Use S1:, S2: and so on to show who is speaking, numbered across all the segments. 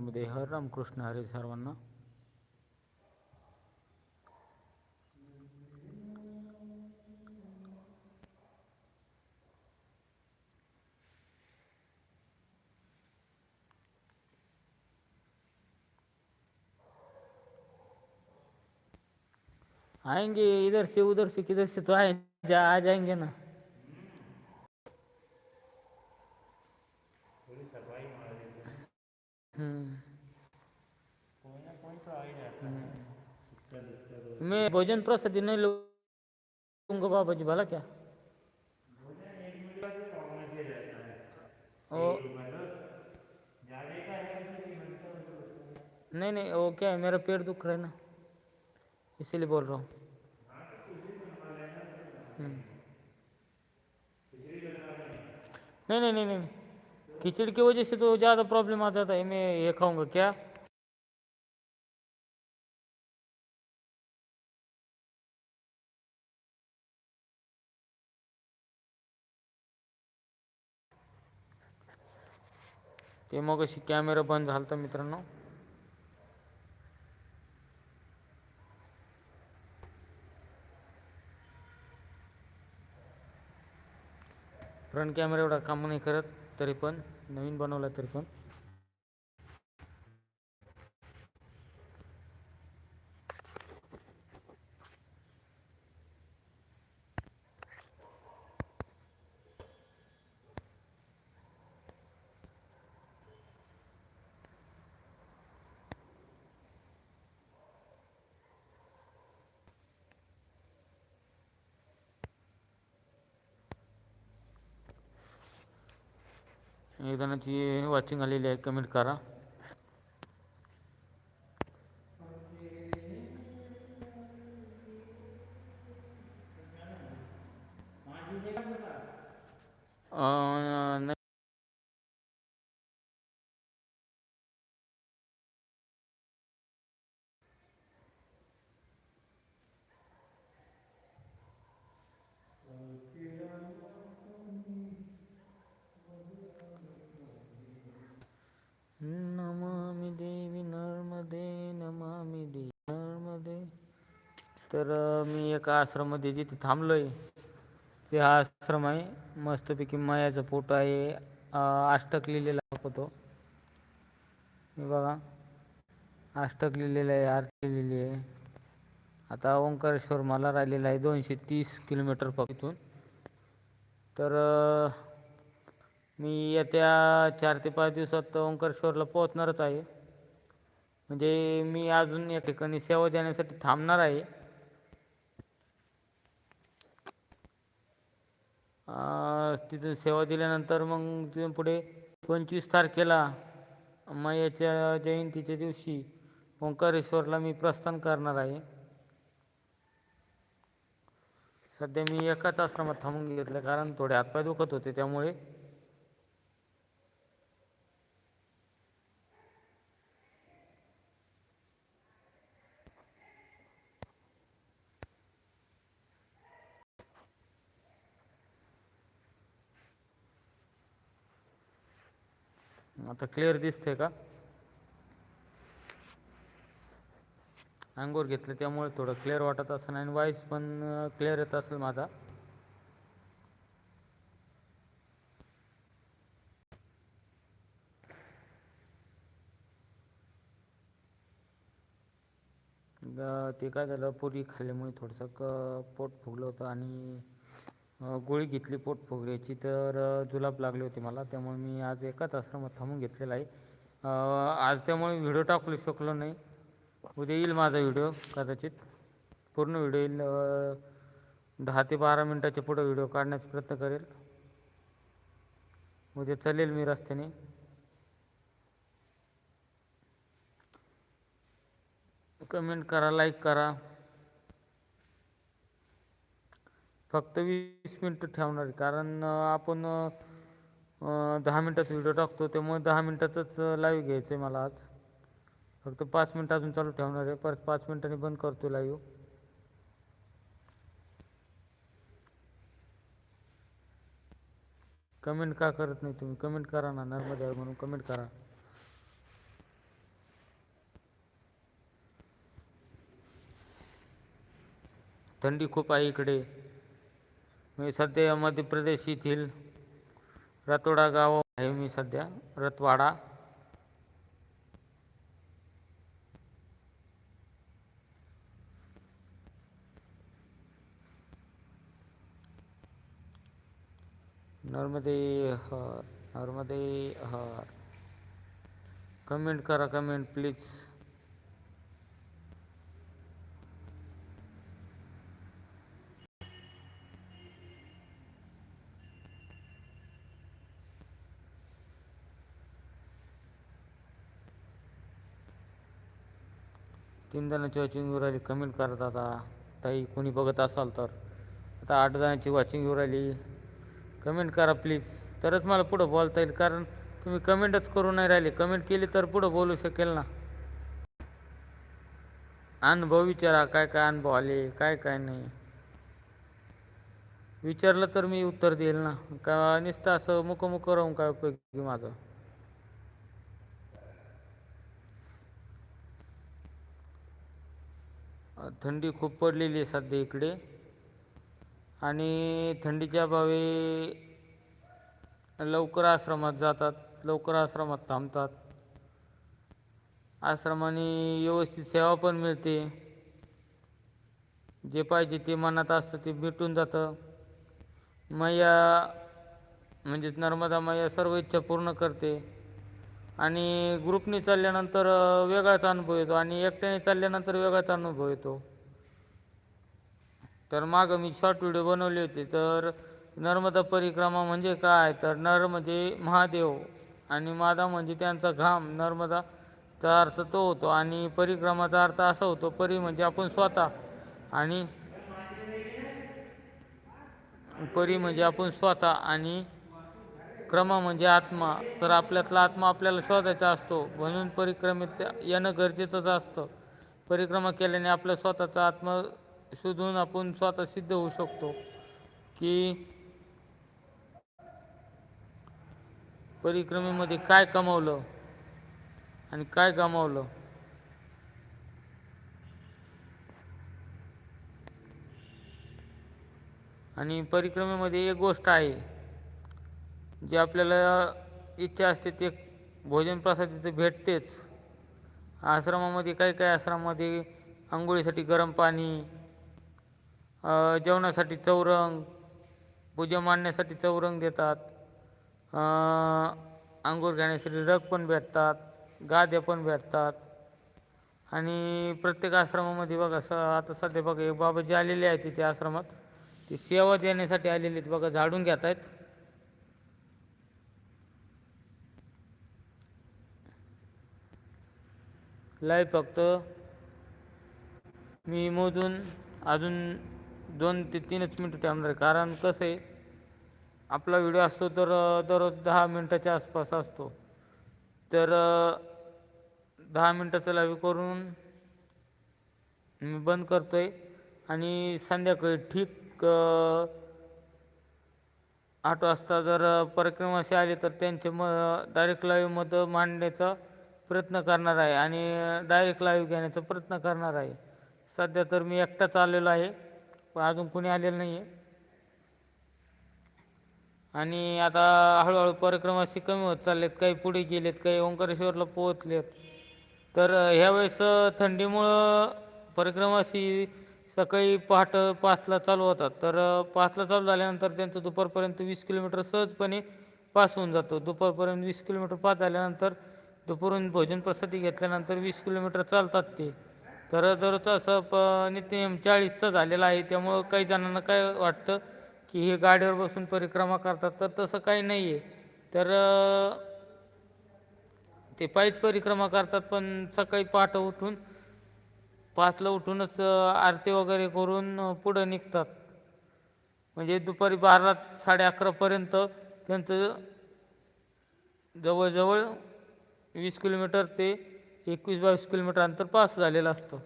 S1: नर्मदे हर रामकृष्ण हरे सर्वांना आएँगे इधर से, उधर से, किधर से तो आए, जा, आ जाएँगे ना। मैं भोजन प्रसादी नहीं लूँगा बाबा जी, भला क्या? ओ। नहीं नहीं, वो क्या है, मेरा पेट दुख रहा है ना, इसीलिए बोल रहा हूँ। हम्म। नहीं नहीं नहीं नहीं। खिचड़ी की वजह से तो ज़्यादा प्रॉब्लम आ जाता है मैं ये खाऊंगा क्या? ते मग अशी कॅमेरा बंद झालता मित्रांनो. फ्रंट कॅमेरा एवढा काम नाही करत. तरी पण नवीन बनवला तरी पण. एक जणांची वॉचिंग आलेली आहे. कमेंट करा. नाही तर मी एका आश्रममध्ये जिथे थांबलो आहे ते हा आश्रम आहे. मस्तपैकी मायाचा फोटो आहे. अष्टक लिहिलेला दाखवतो हे बघा. अष्टक लिहिलेलं आहे आरती लिहिलेली आहे. आता ओंकारेश्वर मला राहिलेला आहे दोनशे तीस किलोमीटर इथून. तर मी येत्या चार ते पाच दिवसात ओंकारेश्वरला पोहोचणारच आहे. म्हणजे मी अजून या ठिकाणी सेवा देण्यासाठी थांबणार आहे. तिथून सेवा दिल्यानंतर मग तिथून पुढे पंचवीस तारखेला मायाच्या जयंतीच्या दिवशी ओंकारेश्वरला मी प्रस्थान करणार आहे. सध्या मी एकाच आश्रमात थांबून घेतलं कारण थोडे हातपाय दुखत होते त्यामुळे आता क्लिअर दिसते का? अंगूर घेतलं त्यामुळे थोडं क्लिअर वाटत असेल आणि वॉईस पण क्लिअर येत असेल माझा. ते काय झालं पुरी खाल्ल्यामुळे थोडंसं क पोट फुगलं होतं आणि गोळी घेतली पोट फुगल्याची तर जुलाब लागले होते मला. त्यामुळे मी आज एकाच आश्रमात थांबून घेतलेला आहे. आज त्यामुळे व्हिडिओ टाकू शकलो नाही. उद्या येईल माझा व्हिडिओ कदाचित. पूर्ण व्हिडिओ येईल दहा ते बारा मिनटाच्या पुढं व्हिडिओ काढण्याचा प्रयत्न करेल. उद्या चालेल मी रस्त्याने. कमेंट करा लाईक करा. फक्त वीस मिनटं ठेवणार कारण आपण दहा मिनटाचा व्हिडिओ टाकतो त्यामुळे दहा मिनटाचंच लाईव्ह घ्यायचं आहे मला आज. फक्त पाच मिनटं अजून चालू ठेवणार आहे. परत पाच मिनटांनी बंद करतो लाईव्ह कमेंट का करत नाही तुम्ही? कमेंट करा ना नर्मदा म्हणून कमेंट करा. थंडी खूप आहे इकडे. मी सध्या मध्य प्रदेश येथील रतोडा गाव आहे. मी सध्या रतवाडा. नर्मदे हर नर्मदे हर. कमेंट करा कमेंट प्लीज. तीन जणांची वॉचिंग येऊ राहिली कमेंट करत आता ताई कोणी बघत असाल तर. आता आठ जणांची वॉचिंग येऊ राहिली. कमेंट करा प्लीज तरच मला पुढं बोलता येईल कारण तुम्ही कमेंटच करू नाही राहिले. कमेंट केली तर पुढं बोलू शकेल ना. अनुभव विचारा काय काय अनुभव आले काय काय नाही. विचारलं तर मी उत्तर देईल ना. का नुसतं असं मुकमुक राहून काय उपयोग माझं? थंडी खूप पडलेली आहे सध्या इकडे. आणि थंडीच्या अभावी लवकर आश्रमात जातात लवकर आश्रमात थांबतात. आश्रमाने व्यवस्थित सेवा पण मिळते. जे पाहिजे ते मनात असतं ते भेटून जातं. मैया म्हणजेच नर्मदा मैया सर्व इच्छा पूर्ण करते. आणि ग्रुपने चालल्यानंतर वेगळाच अनुभव येतो आणि एकट्याने चालल्यानंतर वेगळाच अनुभव येतो. तर मागं मी शॉर्ट व्हिडिओ बनवले होते. तर नर्मदा परिक्रमा म्हणजे काय? तर नर म्हणजे महादेव आणि मादा म्हणजे त्यांचा घाम. नर्मदाचा अर्थ तो होतो आणि परिक्रमाचा अर्थ असा होतो परी म्हणजे आपण स्वतः आणि परी म्हणजे आपण स्वतः आणि क्रम म्हणजे आत्मा. तर आपल्यातला आत्मा आपल्याला शोधायचा असतो. म्हणून परिक्रमेत येणं गरजेचंच असतं. परिक्रमा केल्याने आपला स्वतःचा आत्मा शोधून आपण स्वतः सिद्ध होऊ शकतो. की परिक्रमेमध्ये काय कमावलं आणि काय गमावलं? आणि परिक्रमेमध्ये एक गोष्ट आहे. जे आपल्याला इच्छा असते ते भोजन प्रसाद तिथे भेटतेच. आश्रमामध्ये काही काही आश्रमामध्ये आंघोळीसाठी गरम पाणी जेवणासाठी चौरंग पूजा मांडण्यासाठी चौरंग देतात. आंघोळ घेण्यासाठी रग पण भेटतात गाद्या पण भेटतात. आणि प्रत्येक आश्रमामध्ये बघा स आता सध्या बघा एक बाबा जे आलेले आहेत तिथे आश्रमात ते सेवा देण्यासाठी आलेले आहेत. बघा झाडून घेत आहेत लय फक्त. मी मोजून अजून दोन ते तीनच मिनटं ठेवणार आहे. कारण कसं आहे आपला व्हिडिओ असतो तर दररोज दहा मिनटाच्या आसपास असतो. तर दहा मिनटाचं लाईव्ह करून मी बंद करतो आहे आणि संध्याकाळी ठीक आठ वाजता जर अ, परिक्रमाशी आले तर त्यांचे म डायरेक्ट लाईव्हमध्ये मांडण्याचा प्रयत्न करणार आहे आणि डायरेक्ट लाईव्ह घेण्याचा प्रयत्न करणार आहे. सध्या तर मी एकटाच आलेलो आहे पण अजून कोणी आलेलं नाही आहे आणि आता हळूहळू परिक्रमाशी कमी होत चाललेत काही पुढे गेलेत काही ओंकारेश्वरला पोहोचलेत. तर ह्यावेळेस थंडीमुळं थंडीमुळं परिक्रमाशी सकाळी पहाट पाचला चालू होतात. तर पाचला चालू झाल्यानंतर त्यांचं दुपारपर्यंत वीस किलोमीटर सहजपणे पास होऊन जातो. दुपारपर्यंत वीस किलोमीटर पास झाल्यानंतर दुपारून भोजन प्रसादी घेतल्यानंतर वीस किलोमीटर चालतात ते. तर दररोजचं असं प नित्यम चाळीसचा झालेला आहे. त्यामुळं काही जणांना काय वाटतं की हे गाडीवर बसून परिक्रमा करतात तर तसं काही नाही आहे तर ते पायीच परिक्रमा करतात पण सकाळी पहाट उठून पाचला उठूनच आरती वगैरे करून पुढं निघतात. म्हणजे दुपारी बारा साडे अकरापर्यंत त्यांचं जवळजवळ वीस किलोमीटर ते एकवीस बावीस किलोमीटर अंतर पास झालेलं असतं.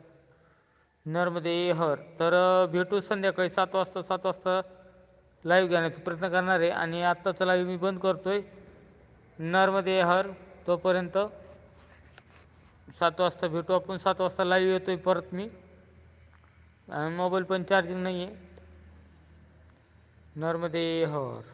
S1: नर्मदे हर. तर भेटू संध्याकाळी सात वाजता सात वाजता लाईव्ह घेण्याचा प्रयत्न करणार आहे आणि आत्ताचा लाईव्ह मी बंद करतो आहे नर्मदे हर. तोपर्यंत सात वाजता भेटू आपण. सात वाजता लाईव्ह आहे परत मी. आणि मोबाईल पण चार्जिंग नाही आहे नर्मदे हर.